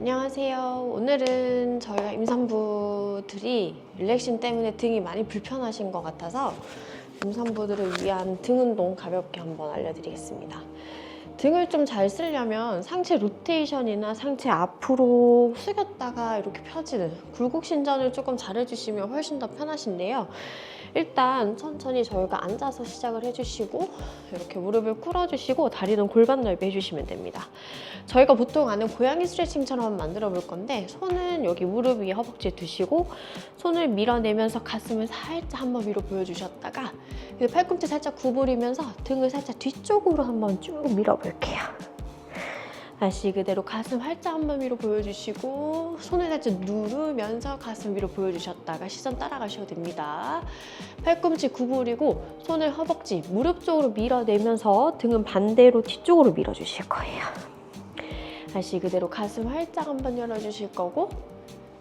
안녕하세요. 오늘은 저희가 임산부들이 릴렉싱 때문에 등이 많이 불편하신 것 같아서 임산부들을 위한 등 운동 가볍게 한번 알려드리겠습니다. 등을 좀 잘 쓰려면 상체 로테이션이나 상체 앞으로 숙였다가 이렇게 펴지는 굴곡 신전을 조금 잘 해주시면 훨씬 더 편하신데요. 일단 천천히 저희가 앉아서 시작을 해주시고 이렇게 무릎을 꿇어주시고 다리는 골반 넓이 해주시면 됩니다. 저희가 보통 아는 고양이 스트레칭처럼 만들어 볼 건데 손은 여기 무릎 위에 허벅지에 두시고 손을 밀어내면서 가슴을 살짝 한번 위로 보여주셨다가 팔꿈치 살짝 구부리면서 등을 살짝 뒤쪽으로 한번 쭉 밀어 볼게요. 다시 그대로 가슴 활짝 한번 위로 보여주시고 손을 살짝 누르면서 가슴 위로 보여주셨다가 시선 따라가셔도 됩니다. 팔꿈치 구부리고 손을 허벅지, 무릎 쪽으로 밀어내면서 등은 반대로 뒤쪽으로 밀어주실 거예요. 다시 그대로 가슴 활짝 한번 열어주실 거고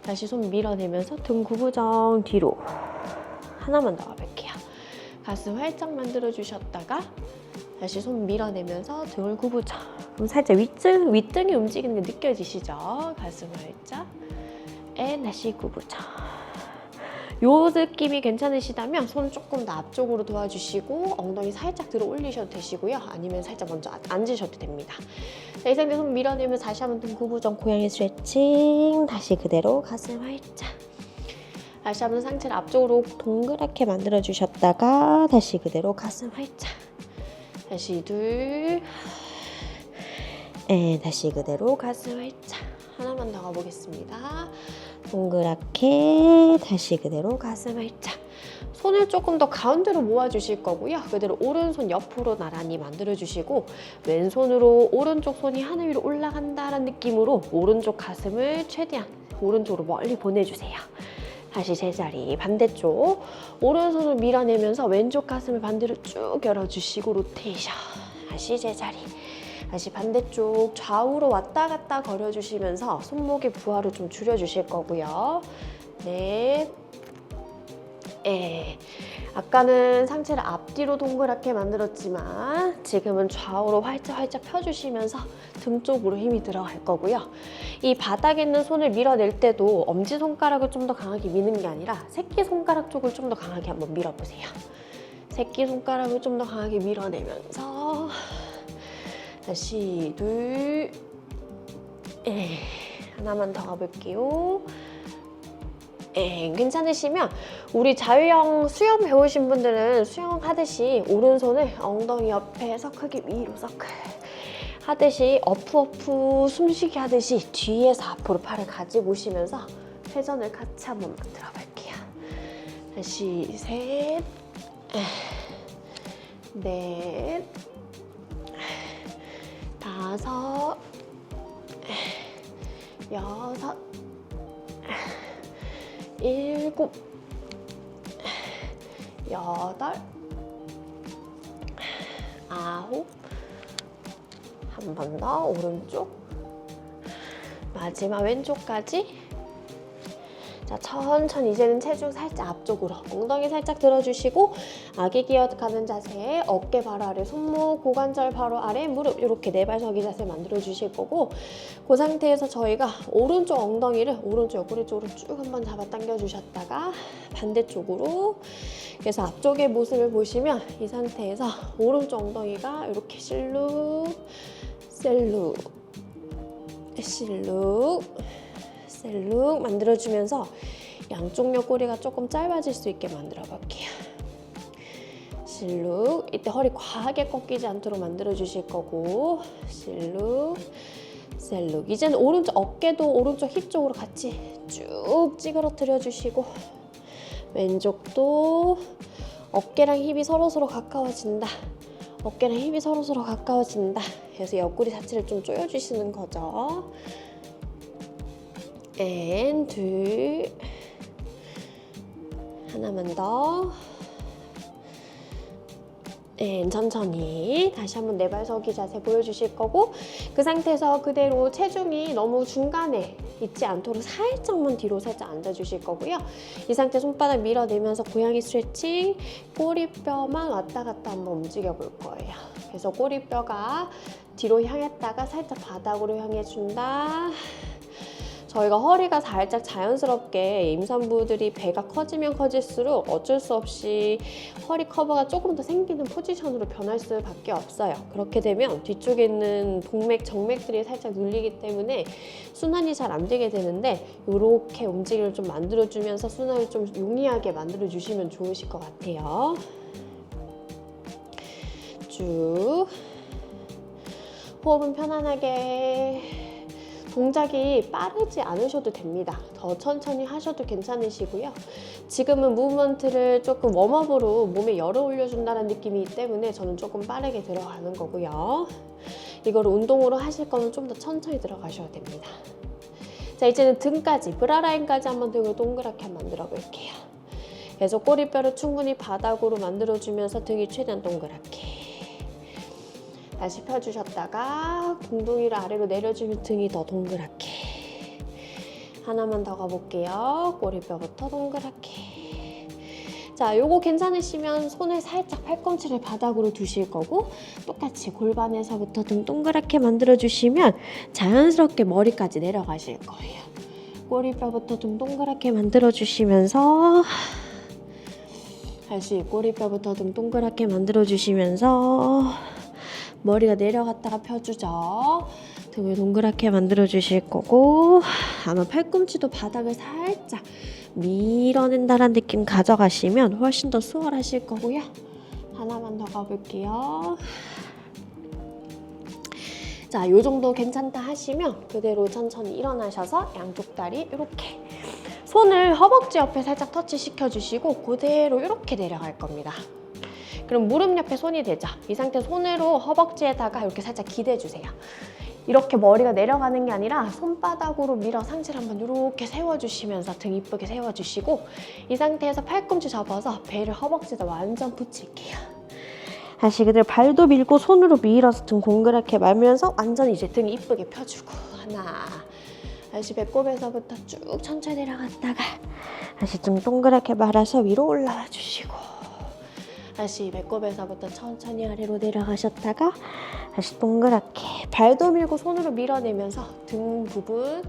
다시 손 밀어내면서 등 구부정 뒤로 하나만 더 가볼게요. 가슴 활짝 만들어 주셨다가 다시 손 밀어내면서 등을 구부정. 그럼 살짝 윗등, 윗등이 움직이는 게 느껴지시죠? 가슴 활짝. 앤 다시 구부정. 요 느낌이 괜찮으시다면 손 조금 더 앞쪽으로 도와주시고 엉덩이 살짝 들어 올리셔도 되시고요. 아니면 살짝 먼저 아- 앉으셔도 됩니다. 자, 이 상태 손 밀어내면 다시 한번 등 구부정 고양이 스트레칭. 다시 그대로 가슴 활짝. 다시 한번 상체를 앞쪽으로 동그랗게 만들어 주셨다가 다시 그대로 가슴 활짝. 다시 둘. 에, 다시 그대로 가슴 활짝. 하나만 더 가보겠습니다. 동그랗게 다시 그대로 가슴 활짝. 손을 조금 더 가운데로 모아주실 거고요. 그대로 오른손 옆으로 나란히 만들어주시고 왼손으로 오른쪽 손이 하늘 위로 올라간다는 느낌으로 오른쪽 가슴을 최대한 오른쪽으로 멀리 보내주세요. 다시 제자리 반대쪽. 오른손을 밀어내면서 왼쪽 가슴을 반대로 쭉 열어주시고 로테이션. 다시 제자리. 다시 반대쪽 좌우로 왔다 갔다 거려주시면서 손목의 부하를 좀 줄여주실 거고요. 넷, 에. 아까는 상체를 앞뒤로 동그랗게 만들었지만 지금은 좌우로 활짝 활짝 펴주시면서 등 쪽으로 힘이 들어갈 거고요. 이 바닥에 있는 손을 밀어낼 때도 엄지손가락을 좀 더 강하게 미는 게 아니라 새끼손가락 쪽을 좀 더 강하게 한번 밀어보세요. 새끼손가락을 좀 더 강하게 밀어내면서 다시 둘, 에. 하나만 더 가볼게요. 예, 괜찮으시면 우리 자유형 수영 배우신 분들은 수영 하듯이 오른손을 엉덩이 옆에서 크게 위로 서클 하듯이 어프 어프 숨쉬기 하듯이 뒤에서 앞으로 팔을 가지고 오시면서 회전을 같이 한번 만들어 볼게요. 다시 셋, 넷, 다섯, 여섯, 일곱, 여덟, 아홉, 한 번 더 오른쪽, 마지막 왼쪽까지. 자, 천천히 이제는 체중 살짝 앞쪽으로 엉덩이 살짝 들어주시고 아기 기어가는 자세 어깨 바로 아래 손목 고관절 바로 아래 무릎 이렇게 네발서기 자세 만들어 주실 거고 그 상태에서 저희가 오른쪽 엉덩이를 오른쪽 옆구리 쪽으로 쭉 한번 잡아 당겨 주셨다가 반대쪽으로 그래서 앞쪽의 모습을 보시면 이 상태에서 오른쪽 엉덩이가 이렇게 실룩 셀룩 실룩 셀룩 만들어주면서 양쪽 옆구리가 조금 짧아질 수 있게 만들어 볼게요. 실룩 이때 허리 과하게 꺾이지 않도록 만들어 주실 거고 실룩 셀룩. 이제는 오른쪽 어깨도 오른쪽 힙 쪽으로 같이 쭉 찌그러뜨려 주시고 왼쪽도 어깨랑 힙이 서로서로 가까워진다. 어깨랑 힙이 서로서로 가까워진다. 그래서 옆구리 자체를 좀 조여주시는 거죠 앤, 둘, 하나만 더. 앤, 천천히 다시 한번 네 발서기 자세 보여주실 거고 그 상태에서 그대로 체중이 너무 중간에 있지 않도록 살짝만 뒤로 살짝 앉아주실 거고요. 이 상태 손바닥 밀어내면서 고양이 스트레칭 꼬리뼈만 왔다 갔다 한번 움직여 볼 거예요. 그래서 꼬리뼈가 뒤로 향했다가 살짝 바닥으로 향해 준다. 저희가 허리가 살짝 자연스럽게 임산부들이 배가 커지면 커질수록 어쩔 수 없이 허리 커버가 조금 더 생기는 포지션으로 변할 수밖에 없어요. 그렇게 되면 뒤쪽에 있는 동맥, 정맥들이 살짝 눌리기 때문에 순환이 잘 안 되게 되는데 이렇게 움직임을 좀 만들어주면서 순환을 좀 용이하게 만들어주시면 좋으실 것 같아요. 쭉 호흡은 편안하게 동작이 빠르지 않으셔도 됩니다. 더 천천히 하셔도 괜찮으시고요. 지금은 무브먼트를 조금 웜업으로 몸에 열을 올려준다는 느낌이기 때문에 저는 조금 빠르게 들어가는 거고요. 이거를 운동으로 하실 거면 좀더 천천히 들어가셔야 됩니다. 자, 이제는 등까지, 브라라인까지 한번 등을 동그랗게 만들어 볼게요. 계속 꼬리뼈를 충분히 바닥으로 만들어주면서 등이 최대한 동그랗게. 다시 펴주셨다가 궁둥이를 아래로 내려주면 등이 더 동그랗게. 하나만 더 가볼게요. 꼬리뼈부터 동그랗게. 자, 요거 괜찮으시면 손을 살짝 팔꿈치를 바닥으로 두실 거고 똑같이 골반에서부터 등 동그랗게 만들어 주시면 자연스럽게 머리까지 내려가실 거예요. 꼬리뼈부터 등 동그랗게 만들어 주시면서 다시 꼬리뼈부터 등 동그랗게 만들어 주시면서 머리가 내려갔다가 펴주죠. 등을 동그랗게 만들어주실 거고 아마 팔꿈치도 바닥을 살짝 밀어낸다는 느낌 가져가시면 훨씬 더 수월하실 거고요. 하나만 더 가볼게요. 자, 요 정도 괜찮다 하시면 그대로 천천히 일어나셔서 양쪽 다리 이렇게 손을 허벅지 옆에 살짝 터치 시켜주시고 그대로 이렇게 내려갈 겁니다. 그럼 무릎 옆에 손이 되죠. 이 상태 손으로 허벅지에다가 이렇게 살짝 기대주세요. 이렇게 머리가 내려가는 게 아니라 손바닥으로 밀어 상체를 한번 이렇게 세워주시면서 등 이쁘게 세워주시고 이 상태에서 팔꿈치 접어서 배를 허벅지에다 완전 붙일게요. 다시 그대로 발도 밀고 손으로 밀어서 등 공그랗게 말면서 완전 이제 등 이쁘게 펴주고 하나 다시 배꼽에서부터 쭉 천천히 내려갔다가 다시 등 동그랗게 말아서 위로 올라와 주시고 다시 배꼽에서부터 천천히 아래로 내려가셨다가 다시 동그랗게 발도 밀고 손으로 밀어내면서 등 부분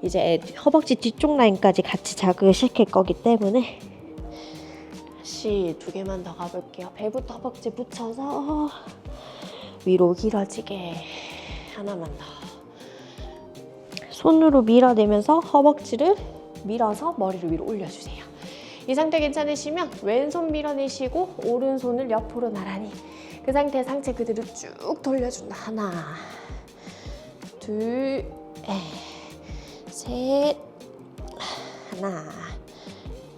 이제 허벅지 뒤쪽 라인까지 같이 자극을 시킬 거기 때문에 다시 두 개만 더 가볼게요. 배부터 허벅지 붙여서 위로 길어지게 하나만 더. 손으로 밀어내면서 허벅지를 밀어서 머리를 위로 올려주세요. 이 상태 괜찮으시면 왼손 밀어내시고 오른손을 옆으로 나란히 그 상태 상체 그대로 쭉 돌려준다. 하나, 둘, 에, 셋, 하나,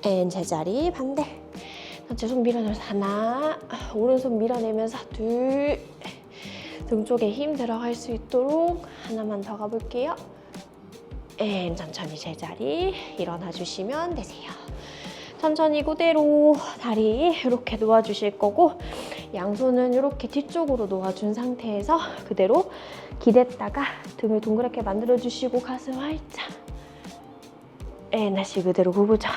앤 제자리 반대. 상체 손 밀어내면서 하나, 오른손 밀어내면서 둘, 등 쪽에 힘 들어갈 수 있도록 하나만 더 가볼게요. 앤 천천히 제자리 일어나 주시면 되세요. 천천히 그대로 다리 이렇게 놓아주실 거고 양손은 이렇게 뒤쪽으로 놓아준 상태에서 그대로 기댔다가 등을 동그랗게 만들어주시고 가슴 활짝. 앤 다시 그대로 구부자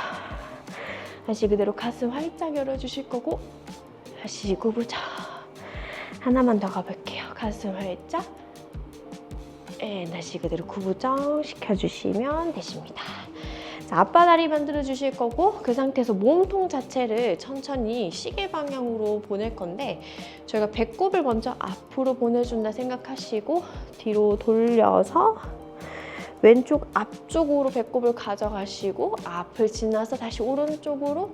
다시 그대로 가슴 활짝 열어주실 거고 다시 구부자 하나만 더 가볼게요. 가슴 활짝. 앤 다시 그대로 구부정 시켜주시면 되십니다. 자, 앞바 다리 만들어 주실 거고 그 상태에서 몸통 자체를 천천히 시계 방향으로 보낼 건데 저희가 배꼽을 먼저 앞으로 보내준다 생각하시고 뒤로 돌려서 왼쪽 앞쪽으로 배꼽을 가져가시고 앞을 지나서 다시 오른쪽으로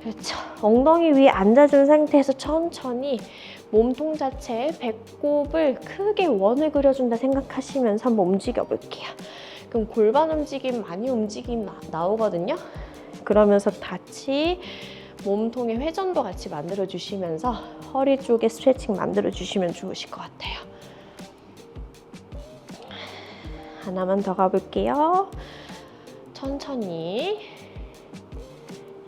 그렇죠. 엉덩이 위에 앉아준 상태에서 천천히 몸통 자체에 배꼽을 크게 원을 그려준다 생각하시면서 한번 움직여 볼게요. 그럼 골반 움직임 많이 움직임 나, 나오거든요. 그러면서 같이 몸통의 회전도 같이 만들어 주시면서 허리 쪽에 스트레칭 만들어 주시면 좋으실 것 같아요. 하나만 더 가볼게요. 천천히.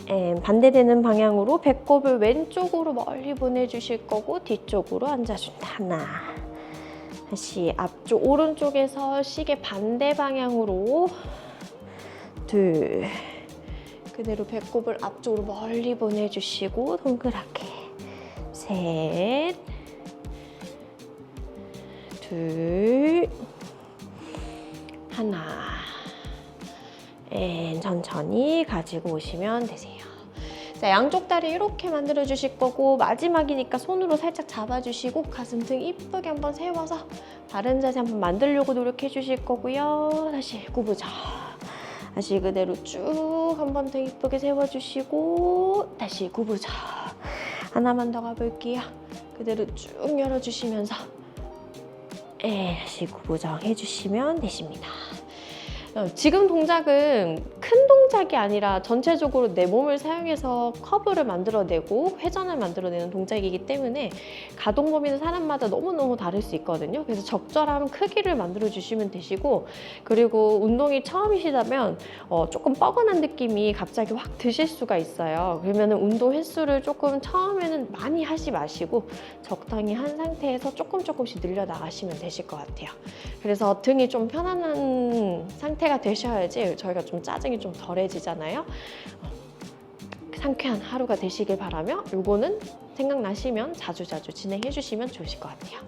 앤, 반대되는 방향으로 배꼽을 왼쪽으로 멀리 보내주실 거고 뒤쪽으로 앉아준다. 하나. 다시 앞쪽 오른쪽에서 시계 반대 방향으로 둘. 그대로 배꼽을 앞쪽으로 멀리 보내주시고 동그랗게. 셋. 둘. 하나. 앤 천천히 가지고 오시면 되세요. 자, 양쪽 다리 이렇게 만들어 주실 거고 마지막이니까 손으로 살짝 잡아주시고 가슴 등 이쁘게 한번 세워서 바른 자세 한번 만들려고 노력해 주실 거고요. 다시 구부자. 다시 그대로 쭉 한번 더 이쁘게 세워주시고 다시 구부자. 하나만 더 가볼게요. 그대로 쭉 열어주시면서 에, 다시 구부정 해주시면 되십니다. 어, 지금 동작은 큰 동작이 아니라 전체적으로 내 몸을 사용해서 커브를 만들어내고 회전을 만들어내는 동작이기 때문에 가동 범위는 사람마다 너무너무 다를 수 있거든요. 그래서 적절한 크기를 만들어 주시면 되시고 그리고 운동이 처음이시다면 어, 조금 뻐근한 느낌이 갑자기 확 드실 수가 있어요. 그러면 운동 횟수를 조금 처음에는 많이 하지 마시고 적당히 한 상태에서 조금 조금씩 늘려 나가시면 되실 것 같아요. 그래서 등이 좀 편안한 상태 가 되셔야지 저희가 좀 짜증이 좀 덜해지잖아요. 어, 상쾌한 하루가 되시길 바라며 요거는 생각나시면 자주자주 진행해 주시면 좋으실 것 같아요.